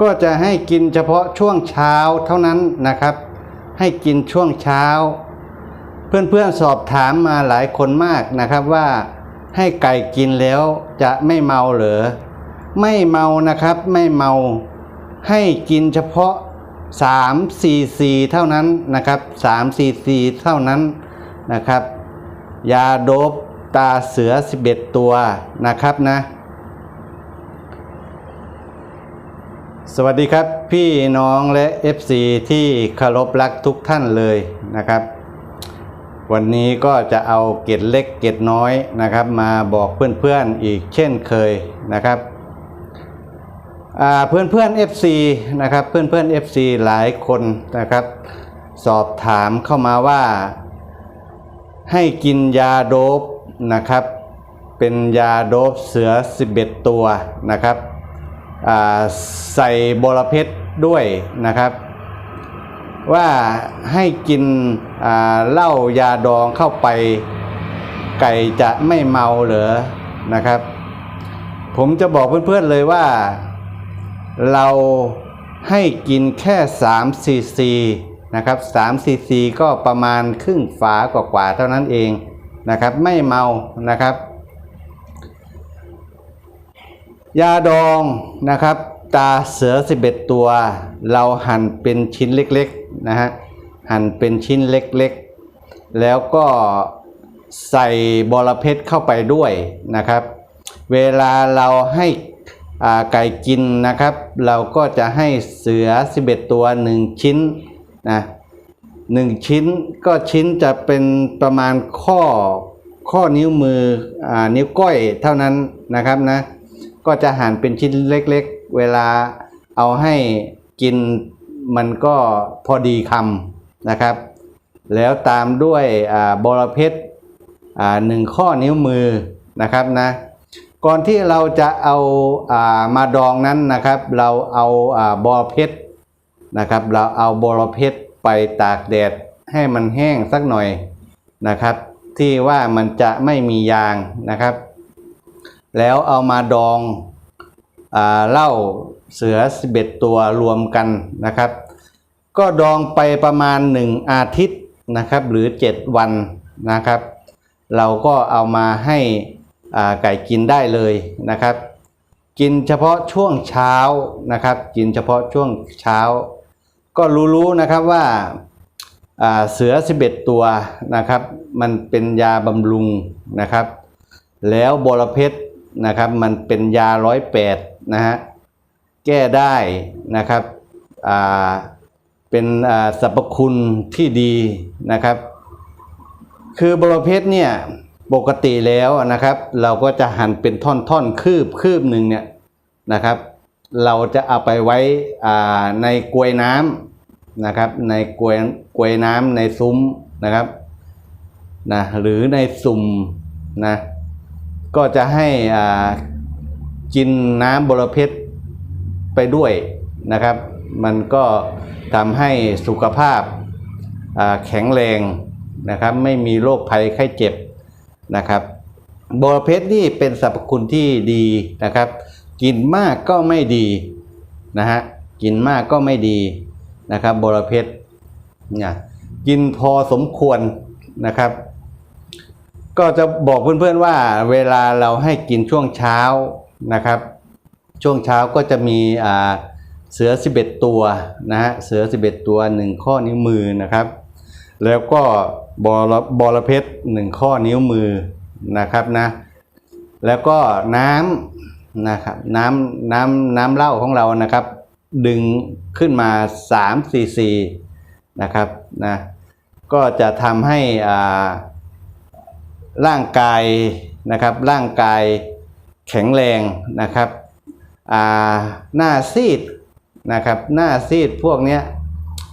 ก็จะให้กินเฉพาะช่วงเช้าเท่านั้นนะครับ ให้กินช่วงเช้า เพื่อนๆสอบถามมาหลายคนมากนะครับว่าให้ไก่กินแล้วจะไม่เมาเหรอไม่เมานะครับไม่เมาให้กินเฉพาะ3 4 4เท่านั้นนะครับ3 4 4เท่านั้นนะครับ ยาโดบตาเสือ 11 ตัวนะครับนะ สวัสดีครับพี่น้องและ FC ที่เคารพรักทุกท่านเลยนะครับ วันนี้ก็จะเอาเกร็ดเล็กเกร็ดน้อยนะครับ มาบอกเพื่อนๆอีกเช่นเคยนะครับเพื่อนเพื่อน FC นะครับเพื่อนเพื่อน FC หลายคนนะครับ สอบถามเข้ามาว่า ให้กินยาโดบนะครับ เป็นยาโดบเสือ 11 ตัวนะครับ ใส่บรเพชรด้วยนะครับ ว่าให้กินเหล้ายาดองเข้าไป ไก่จะไม่เมาเหรอนะครับ ผมจะบอกเพื่อนๆเลยว่า เราให้กินแค่3ซีซีนะครับ3ซีซีก็ประมาณครึ่งฝากว่าๆเท่านั้นเองนะครับ ไม่เมานะครับ ยาดองนะครับ ตาเสือ 11 ตัว เราหั่นเป็นชิ้นเล็กๆนะฮะหั่นเป็นชิ้นเล็กๆ แล้วก็ใส่บอระเพ็ดเข้าไปด้วยนะครับ เวลาเราให้ไก่กินนะครับ เราก็จะให้เสือ 11 ตัว 1 ชิ้นนะหนึ่งชิ้นก็ชิ้นจะเป็นประมาณข้อข้อนิ้วมืออนิ้วก้อยเท่านั้นนะครับนะ ก็จะหั่นเป็นชิ้นเล็กๆ เวลาเอาให้กินมันก็พอดีคำนะครับ แล้วตามด้วยอบอระเพ็ดหนึ่งข้อนิ้วมือนะครับนะก่อนที่เราจะเอาอามาดองนั้นนะครับ เราเอาอาบอระเพ็ดนะครับ เราเอาบอระเพ็ดไปตากแดดให้มันแห้งสักหน่อยนะครับ ที่ว่ามันจะไม่มียางนะครับ แล้วเอามาดองอ่าเหล้าเสือ 11 ตัวรวมกันนะครับ ก็ดองไปประมาณ 1 อาทิตย์นะครับหรือ 7 วันนะครับ เราก็เอามาให้ไก่กินได้เลยนะครับ กินเฉพาะช่วงเช้านะครับ กินเฉพาะช่วงเช้า ก็รู้ๆนะครับว่าอ่าเสือ 11 ตัวนะครับ มันเป็นยาบำรุงนะครับ แล้วบรเพชร นะครับ มันเป็นยาร้อยแปดนะฮะแก้ได้นะครับเป็นสรรพคุณที่ดีนะครับ คือบรเพชรเนี่ยปกติแล้วนะครับ เราก็จะหั่นเป็นท่อนๆคืบคืบหนึ่งเนี่ยนะครับ เราจะเอาไปไว้ในกลวยน้ำนะครับ ในกลวยกลวยน้ำในซุ้มนะครับนะหรือในสุ่มนะ ก็จะให้กินน้ำบรเพชรไปด้วยนะครับ มันก็ทำให้สุขภาพแข็งแรงนะครับ ไม่มีโรคภัยไข้เจ็บนะครับบรเพชรนี่เป็นสรรพคุณที่ดีนะครับ กินมากก็ไม่ดีนะฮะกินมากก็ไม่ดีนะครับบรเพชรเนี่ยกินพอสมควรนะครับ ก็จะบอกเพื่อนๆว่าเวลาเราให้กินช่วงเช้านะครับ ช่วงเช้าก็จะมีเสือ 11 ตัวนะฮะเสือ 11 ตัว 1 ข้อนิ้วมือนะครับ แล้วก็บอรบอระเพ็ดหนึ่งข้อนิ้วมือนะครับนะแล้วก็น้ำนะครับน้ำน้ำน้ำเหล้าของเรานะครับ ดึงขึ้นมา3 cc นะครับนะก็จะทำให้อ่า ร่างกายนะครับร่างกายแข็งแรงนะครับหน้าซีดนะครับหน้าซีดพวกนี้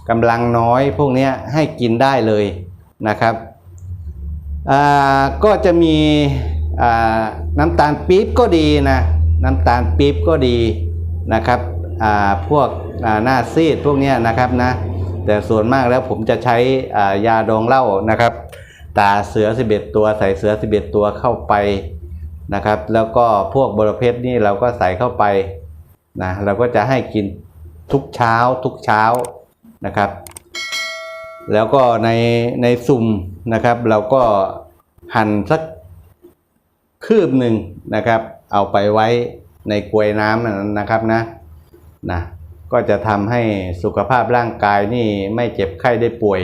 กำลังน้อยพวกนี้ให้กินได้เลยนะครับก็จะมีน้ำตาลปี๊บก็ดีนะน้ำตาลปี๊บก็ดีนะครับพวกหน้าซีดพวกนี้นะครับนะแต่ส่วนมากแล้วผมจะใช้ยาดองเหล้านะครับ ตาเสือ 11 ตัวใส่เสือ 11 ตัวเข้าไปนะครับ แล้วก็พวกบรเพชรนี่เราก็ใส่เข้าไปนะเราก็จะให้กินทุกเช้าทุกเช้านะครับ แล้วก็ในในสุ่มนะครับ เราก็หั่นสักคืบหนึ่งนะครับ เอาไปไว้ในกวยน้ำนะครับนะนะก็จะทำให้สุขภาพร่างกายนี่ไม่เจ็บไข้ได้ป่วย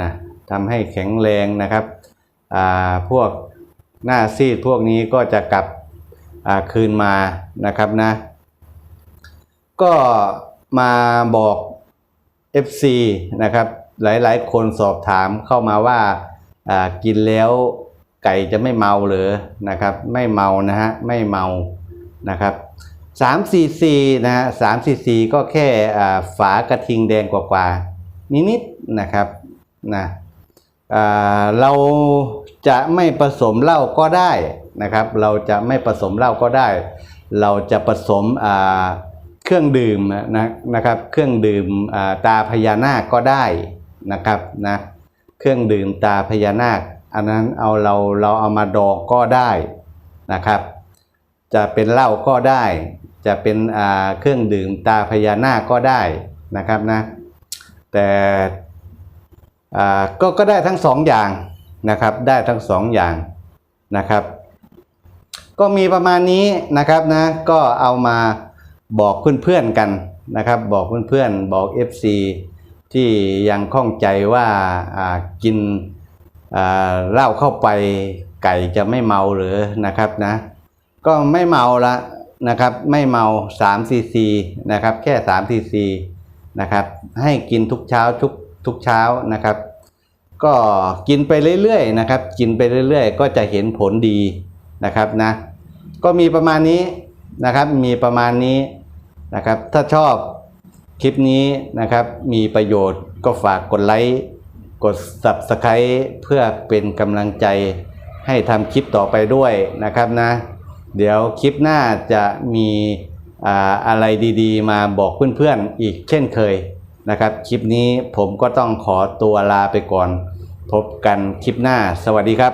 นะ ทำให้แข็งแรงนะครับพวกหน้าซีดพวกนี้ก็จะกลับคืนมานะครับนะ ก็มาบอก FC นะครับหลายๆ คนสอบถามเข้ามาว่ากินแล้วไก่จะไม่เมาเหรือนะครับ ไม่เมานะฮะไม่เมานะครับ3 cc นะฮะ3 cc ก็แค่ฝากระทิงแดงกว่าๆนิดๆนะครับนะ เราจะไม่ผสมเหล้าก็ได้นะครับ เราจะไม่ผสมเหล้าก็ได้ เราจะผสมเครื่องดื่มนะนะครับ เครื่องดื่มตาพญานาคก็ได้นะครับนะเครื่องดื่มตาพญานาค อันนั้นเอาเราเราเอามาดองก็ได้นะครับ จะเป็นเหล้าก็ได้ จะเป็นเครื่องดื่มตาพญานาคก็ได้นะครับนะแต่ ก็ก็ได้ทั้งสองอย่างนะครับ ได้ทั้งสองอย่างนะครับ ก็มีประมาณนี้นะครับนะ ก็เอามาบอกเพื่อนๆกันนะครับ บอกเพื่อนๆ บอก FC ที่ยังข้องใจว่ากินเหล้าเข้าไปไก่จะไม่เมาหรือนะครับนะ ก็ไม่เมาละนะครับ ไม่เมา3ซีซีนะครับ แค่3ซีซีนะครับ ให้กินทุกเช้าทุก ทุกเช้านะครับ ก็กินไปเรื่อยๆนะครับ กินไปเรื่อยๆ ก็จะเห็นผลดีนะครับนะ ก็มีประมาณนี้นะครับ มีประมาณนี้นะครับ ถ้าชอบคลิปนี้นะครับ มีประโยชน์ก็ฝากกดไลค์กด Subscribe เพื่อเป็นกำลังใจให้ทำคลิปต่อไปด้วยนะครับนะ เดี๋ยวคลิปหน้าจะมีอ่าอะไรดีๆ มาบอกเพื่อนๆอีกเช่นเคย นะครับ คลิปนี้ผมก็ต้องขอตัวลาไปก่อน พบกันคลิปหน้า สวัสดีครับ